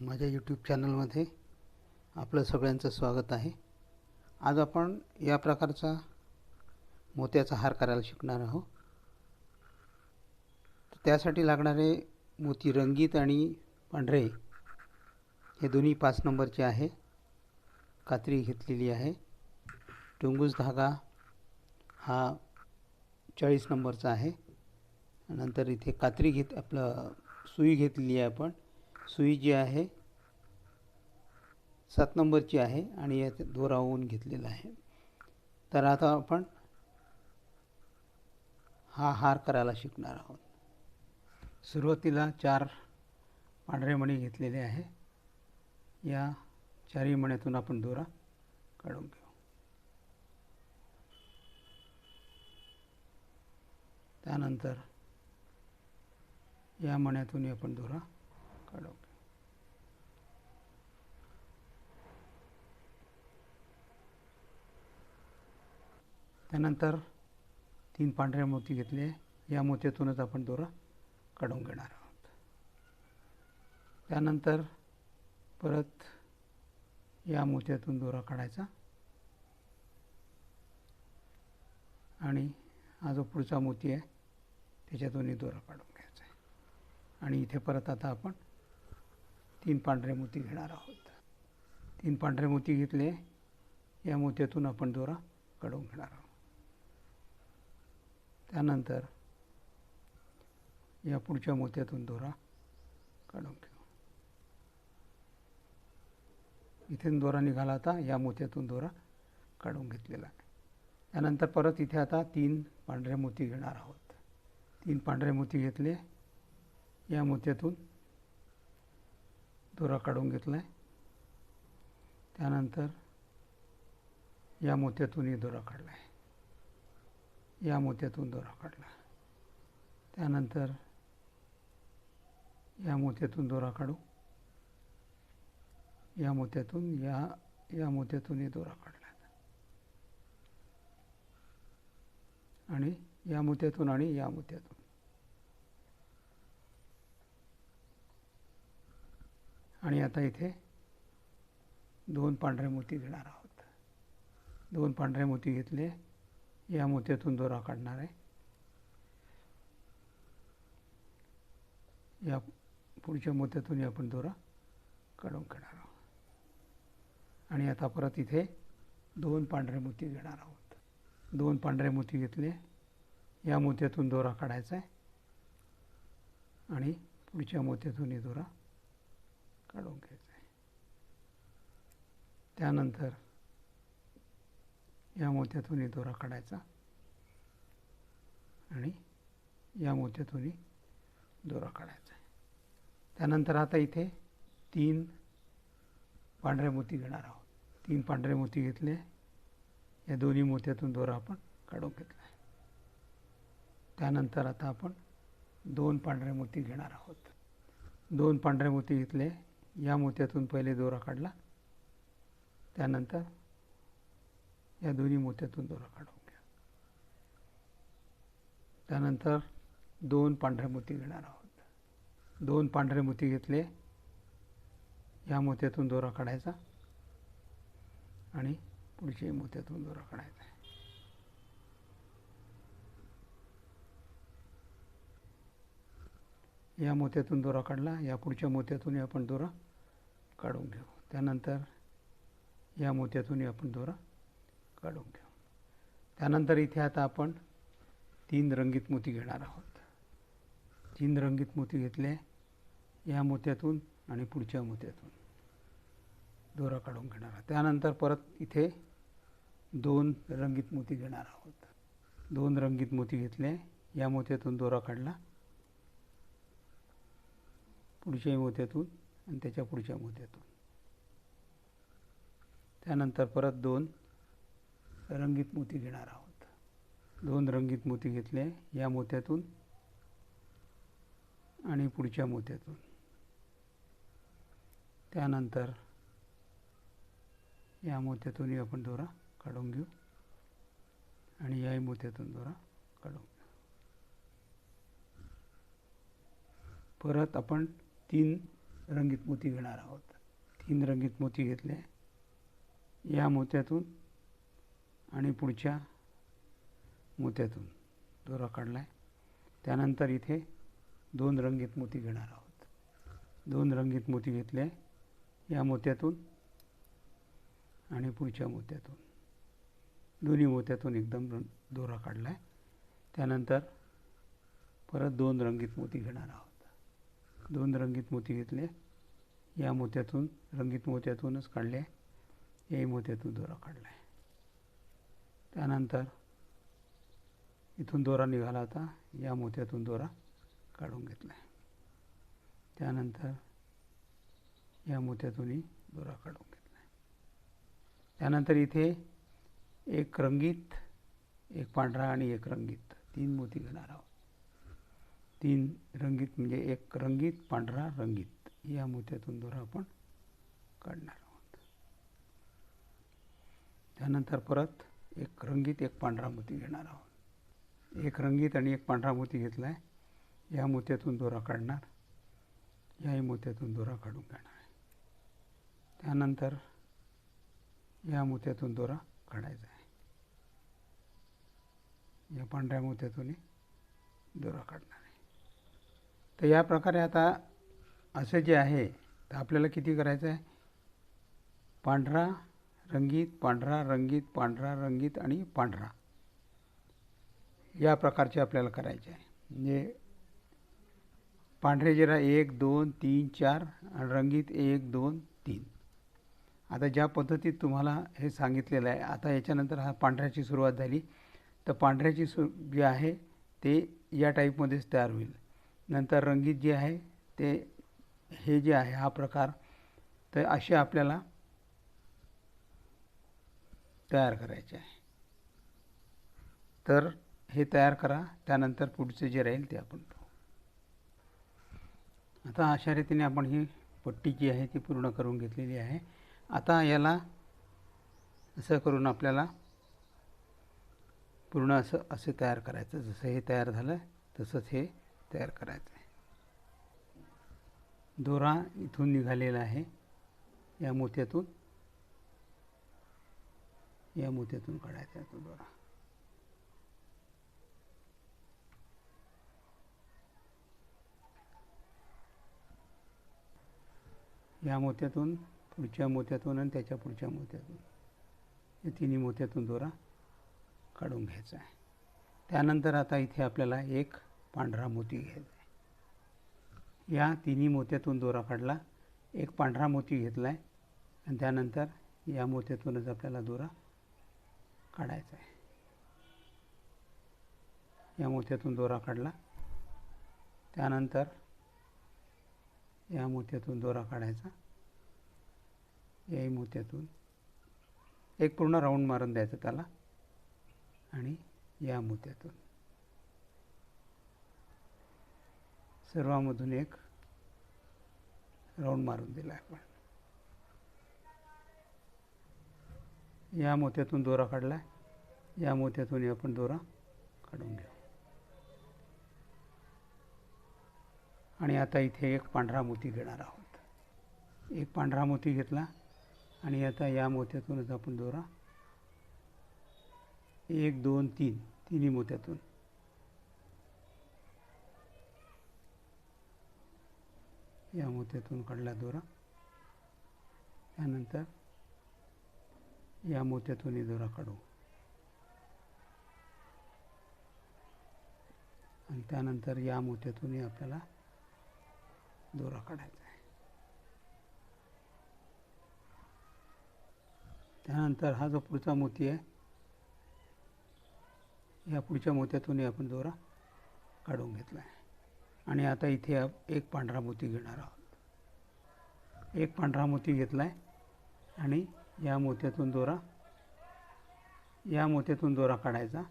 माझ्या यूट्यूब चॅनलमध्ये आपलं सगळ्यांचं स्वागत आहे. आज आपण या प्रकारचा मोत्याचा हार करायला शिकणार आहोत. तर त्यासाठी लागणारे मोती रंगीत आणि पांढरे हे दोन्ही पाच नंबरचे आहे. कात्री घेतलेली आहे. टुंगूस धागा हा चाळीस नंबरचा आहे. नंतर इथे कात्री घेत आपलं सुई घेतलेली आहे आपण. सुई जी आहे सात नंबरची आहे आणि यात दोरावून घेतलेला आहे. तर आता आपण हा हार करायला शिकणार आहोत. सुरुवातीला चार पांढरे मणी घेतलेले आहे. या चारही मण्यातून आपण दोरा काढून घेऊ. त्यानंतर या मण्यातून आपण दोरा काढू त्यानंतर तीन पांढऱ्या मोती घेतले. या मोत्यातूनच आपण दोरा काढून घेणार आहोत. त्यानंतर परत या मोत्यातून दोरा काढायचा. आणि हा जो पुढचा मोती आहे त्याच्यातूनही दोरा काढून घ्यायचा आहे. आणि इथे परत आता आपण तीन पांढरे मोती घेणार आहोत. तीन पांढरे मोती घेतले या मोत्यातून आपण दोरा काढून घेणार आहोत. त्यानंतर या पुढच्या मोत्यातून दोरा काढून घेऊ. इथे दोरा निघाला होता या मोत्यातून दोरा काढून घेतलेला आहे. त्यानंतर परत इथे आता तीन पांढरे मोती घेणार आहोत. तीन पांढरे मोती घेतले या मोत्यातून दोरा काढून घेतला आहे त्यानंतर या मोत्यातूनही दोरा काढला आहे या मोत्यातून दोरा काढला. त्यानंतर या मोत्यातून दोरा काढू. या मोत्यातून या या मोत्यातूनही दोरा काढला. आणि या मोत्यातून आणि या मोत्यातून. आणि आता इथे दोन पांढरे मोती घेणार आहोत. दोन पांढरे मोती घेतले. या मोत्यातून दोरा काढणार आहे. या पुढच्या मोत्यातून आपण दोरा काढून घेणार आहोत. आणि आता परत इथे दोन पांढरे मोती घेणार आहोत. दोन पांढरे मोती घेतले. या मोत्यातून दोरा काढायचा आहे. आणि पुढच्या मोत्यातूनही दोरा काढून घ्यायचं आहे त्यानंतर या मोत्यातून दोरा काढायचा आणि या मोत्यातून दोरा काढायचा. आहे त्यानंतर आता इथे तीन पांढरे मोती घेणार आहोत. तीन पांढरे मोती घेतले. या दोन्ही मोत्यातून दोरा आपण काढून घेतला आहे त्यानंतर आता आपण दोन पांढरे मोती घेणार आहोत. दोन पांढरे मोती घेतले. या मोत्यातून पहिले दोरा काढला. त्यानंतर या दोन्ही मोत्यातून दोरा काढून घ्या. त्यानंतर दोन पांढरे मोती घेणार आहोत. दोन पांढरे मोती घेतले. या मोत्यातून दोरा काढायचा आणि पुढच्याही मोत्यातून दोरा काढायचा. या मोत्यातून दोरा काढला. या पुढच्या मोत्यातूनही आपण दोरा काढून घेऊ. त्यानंतर या मोत्यातूनही आपण दोरा काढून घेऊ. त्यानंतर इथे आता आपण तीन रंगीत मोती घेणार आहोत. तीन रंगीत मोती घेतले या मोत्यातून आणि पुढच्या मोत्यातून. दोरा काढून घेणार आहोत. त्यानंतर परत इथे दोन रंगीत मोती घेणार आहोत. दोन रंगीत मोती घेतले. या मोत्यातून दोरा काढला. पुढच्या मोत्यातून आणि त्याच्या पुढच्या मोत्यातून त्यानंतर परत दोन रंगीत मोती घेणार आहोत. दोन रंगीत मोती घेतले या मोत्यातून आणि पुढच्या मोत्यातून. त्यानंतर या मोत्यातूनही आपण दोरा काढून घेऊ आणि याही मोत्यातून दोरा काढून घेऊ. परत आपण तीन रंगीत मोती घेणार आहोत. तीन रंगीत मोती घेतले. या मोत्यातून आणि पुढच्या मोत्यातून दोरा काढला आहे त्यानंतर इथे दोन रंगीत मोती घेणार आहोत. दोन रंगीत मोती घेतले या मोत्यातून आणि पुढच्या मोत्यातून. दोन्ही मोत्यातून एकदम रंग दोरा काढला आहे त्यानंतर परत दोन रंगीत मोती घेणार आहोत. दोन रंगीत मोती घेतले. या मोत्यातून रंगीत मोत्यातूनच काढले. याही मोत्यातून दोरा काढला. आहे त्यानंतर इथून दोरा निघाला होता. या मोत्यातून दोरा काढून घेतला. आहे त्यानंतर या मोत्यातूनही दोरा काढून घेतला. आहे त्यानंतर इथे एक रंगीत एक पांढरा आणि एक रंगीत. तीन मोती घेणार आहोत. तीन रंगीत म्हणजे एक रंगीत पांढरा रंगीत. या मोत्यातून दोरा आपण काढणार आहोत. त्यानंतर परत एक रंगीत एक पांढरा मोती घेणार आहोत. एक रंगीत आणि एक पांढरा मोती घेतला आहे या मोत्यातून दोरा काढणार. याही मोत्यातून दोरा काढून घेणार आहे. त्यानंतर या मोत्यातून दोरा काढायचा आहे. या पांढऱ्या मोत्यातूनही दोरा काढणार आहे. तर या प्रकारे आता असं जे आहे तर आपल्याला किती करायचं आहे? पांढरा रंगीत पांढरा रंगीत पांढरा रंगीत आणि पांढरा. या प्रकारचे आपल्याला करायचे आहे. म्हणजे पांढरे जरा एक दोन तीन चार आणि रंगीत एक दोन तीन. आता ज्या पद्धतीत तुम्हाला हे सांगितलेलं आहे आता याच्यानंतर हा पांढऱ्याची सुरुवात झाली. तर पांढऱ्याची सु जे आहे ते या टाईपमध्येच तयार होईल. नंतर रंगीत जे आहे ते हे जे आहे हा प्रकार तर असे आपल्याला तयार करायचे आहे. तर हे तयार करा त्यानंतर पुढचे जे राहील ते आपण पाहू. आता अशा रीतीने आपण ही पट्टी जी आहे ती पूर्ण करून घेतलेली आहे. आता याला असं करून आपल्याला पूर्ण असं असे तयार करायचं. जसं हे तयार झालं तसंच हे तयार करायचं आहे दोरा इथून निघालेला आहे. या मोत्यातून या मोत्यातून काढायचा आहे तो दोरा. या मोत्यातून पुढच्या मोत्यातून आणि त्याच्या पुढच्या मोत्यातून या तिन्ही मोत्यातून दोरा काढून घ्यायचा आहे. त्यानंतर आता इथे आपल्याला एक पांढरा मोती घ्यायचा आहे या तिन्ही मोत्यातून दोरा काढला एक पांढरा मोती घेतला आहे आणि त्यानंतर या मोत्यातूनच आपल्याला दोरा काढायचा आहे. या मोत्यातून दोरा काढला त्यानंतर या मोत्यातून दोरा काढायचा. याही मोत्यातून एक पूर्ण राऊंड मारून द्यायचं त्याला आणि या मोत्यातून. सर्वामधून एक राऊंड मारून दिला आपण. या मोत्यातून दोरा काढला या मोत्यातून आपण दोरा काढून घेऊ. आणि आता इथे एक पांढरा मोती घेणार आहोत. एक पांढरा मोती घेतला आणि आता या मोत्यातूनच आपण दोरा एक दोन तीन तिन्ही मोत्यातून या मोत्यातून काढला दोरा. त्यानंतर या मोत्यातूनही दोरा काढू. आणि त्यानंतर या मोत्यातूनही आपल्याला दोरा काढायचा आहे. त्यानंतर हा जो पुढचा मोती आहे या पुढच्या मोत्यातूनही आपण दोरा काढून घेतला आहे. आणि आता इथे आप- एक पांढरा मोती घेणार आहोत. एक पांढरा मोती घेतला आहे आणि या मोत्यातून दोरा या मोत्यातून दोरा काढायचा.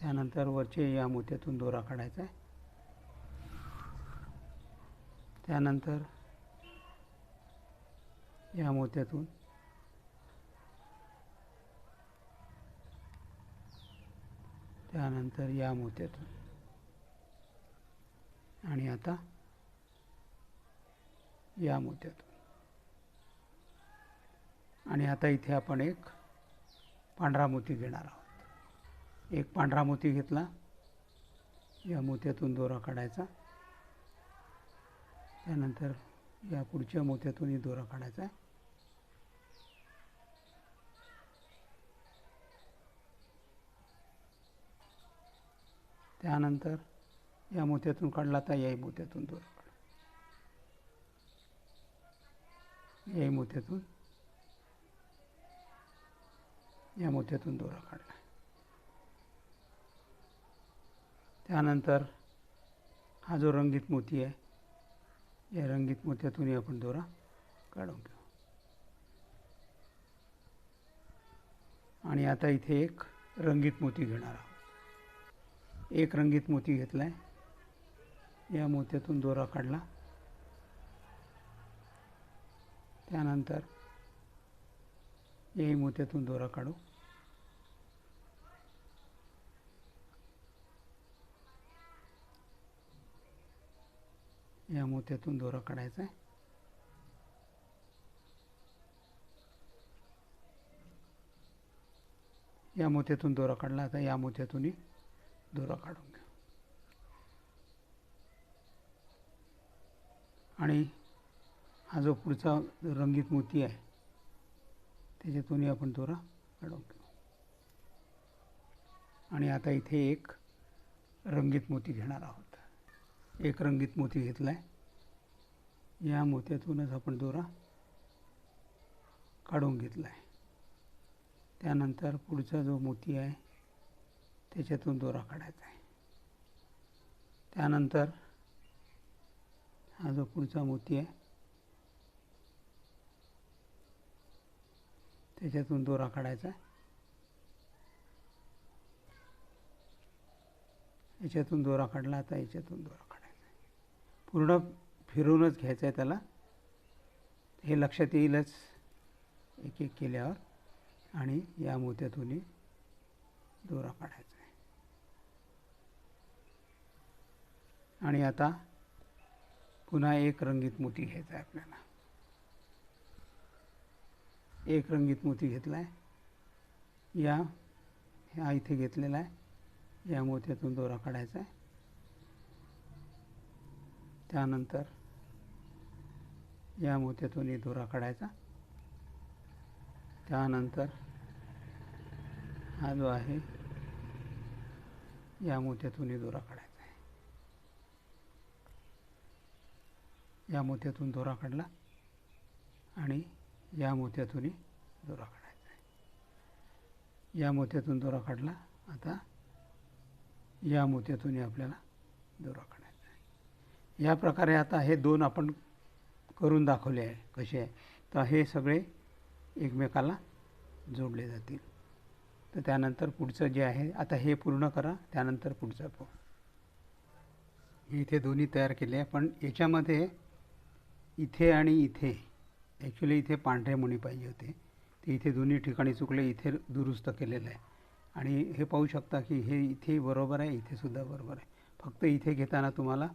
त्यानंतर वरचे या मोत्यातून दोरा काढायचा आहे. त्यानंतर या मोत्यातून त्यानंतर या मोत्यातून आणि आता या मोत्यातून आणि आता इथे आपण एक पांढरा मोती घेणार आहोत. एक पांढरा मोती घेतला. या मोत्यातून दोरा काढायचा. त्यानंतर या पुढच्या मोत्यातूनही दोरा काढायचा. आहे त्यानंतर या मोत्यातून काढला तर याही मोत्यातून दोरा काढला याही मोत्यातून. या मोत्यातून दोरा काढला. त्यानंतर हा जो रंगीत मोती आहे या रंगीत मोत्यातूनही आपण दोरा काढून घेऊ. आणि आता इथे एक रंगीत मोती घेणार आहोत. एक रंगीत मोती घेतला आहे या मोत्यातून दोरा काढला. त्यानंतर याही मोत्यातून दोरा काढू. या मोत्यातून दोरा काढायचा आहे. या मोत्यातून दोरा काढला आता या मोत्यातूनही दोरा काढून घ्या. आणि हा जो पुढचा रंगीत मोती आहे त्याच्यातूनही आपण दोरा काढून घेऊ. आणि आता इथे एक रंगीत मोती घेणार आहोत. एक रंगीत मोती घेतला आहे या मोत्यातूनच आपण दोरा काढून घेतला आहे त्यानंतर पुढचा जो मोती आहे त्याच्यातून दोरा काढायचा आहे. त्यानंतर हा जो पुढचा मोती आहे त्याच्यातून दोरा काढायचा आहे. याच्यातून दोरा काढला आता याच्यातून दोरा काढायचा आहे. पूर्ण फिरूनच घ्यायचं आहे त्याला. हे लक्षात येईलच एक एक केल्यावर. आणि या मोत्यातूनही दोरा काढायचा आणि आता पुन्हा एक रंगीत मोती घ्यायचा आहे आपल्याला. एक रंगीत मोती घेतला आहे या हा इथे घेतलेला आहे. या मोत्यातून दोरा काढायचा आहे. त्यानंतर या मोत्यातूनही दोरा काढायचा. त्यानंतर हा जो आहे या मोत्यातूनही दोरा काढायचा आहे या मोत्यातून दोरा काढला आणि या मोत्यातूनही दोरा काढायचा आहे. या मोत्यातून दोरा काढला आता या मोत्यातूनही आपल्याला दोरा काढायचा आहे. या प्रकारे आता हे दोन आपण करून दाखवले आहे कसे आहे. तर हे सगळे एकमेकाला जोडले जातील. तर त्यानंतर पुढचं जे आहे आता हे पूर्ण करा त्यानंतर पुढचं पाहू. हे इथे दोन्ही तयार केले आहे पण याच्यामध्ये इथे आणि इथे. ॲक्च्युली इथे पांढरे मुनी पाहिजे होते. ते इथे दोन्ही ठिकाणी चुकले इथे दुरुस्त केलेलं आहे. आणि हे पाहू शकता की हे इथे बरोबर आहे इथेसुद्धा बरोबर आहे. फक्त इथे घेताना तुम्हाला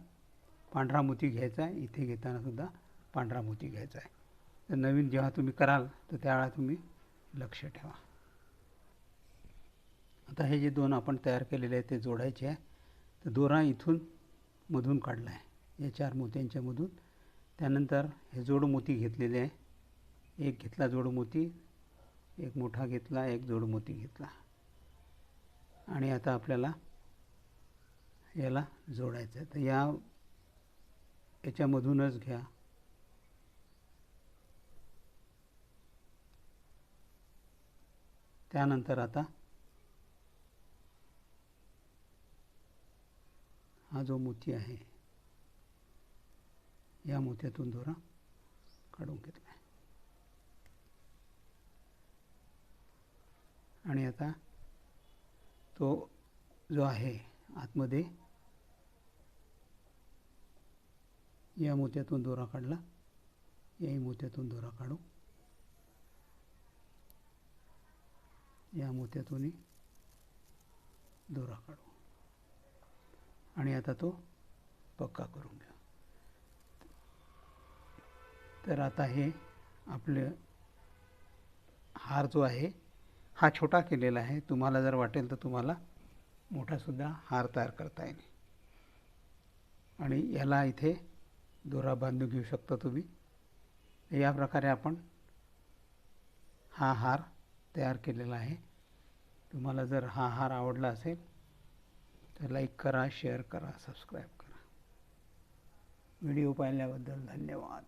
पांढरा मोती घ्यायचा आहे इथे घेताना सुद्धा पांढरा मोती घ्यायचा आहे. तर नवीन जेव्हा तुम्ही कराल तर त्यावेळा तुम्ही लक्ष ठेवा. आता हे जे दोन आपण तयार केलेले आहे ते जोडायचे आहे. तर दोरा इथून मधून काढला आहे. या चार मोत्यांच्यामधून त्यानंतर हे जोड मोती घेतलेले आहे. एक घेतला जोडमोती एक मोठा घेतला एक जोड मोती घेतला. आणि आता आपल्याला याला जोडायचं आहे. तर या याच्यामधूनच घ्या. त्यानंतर आता हा जो मोती आहे या मोत्यातून दोरा काढून घेतला आहे. आणि आता तो जो आहे आतमध्ये या मोत्यातून दोरा काढला. याही मोत्यातून दोरा काढू. या मोत्यातूनही दोरा काढू. आणि आता तो पक्का करून घ्या तर आता हे आपलं हार जो आहे हा छोटा केलेला आहे. तुम्हाला जर वाटेल तर तुम्हाला मोठासुद्धा हार तयार करता येईल. आणि याला इथे दोरा बांधून घेऊ शकता तुम्ही. या प्रकारे आपण हा हार तयार केलेला आहे. तुम्हाला जर हा हार आवडला असेल तर लाईक करा शेअर करा सबस्क्राईब करा. व्हिडिओ पाहिल्याबद्दल धन्यवाद.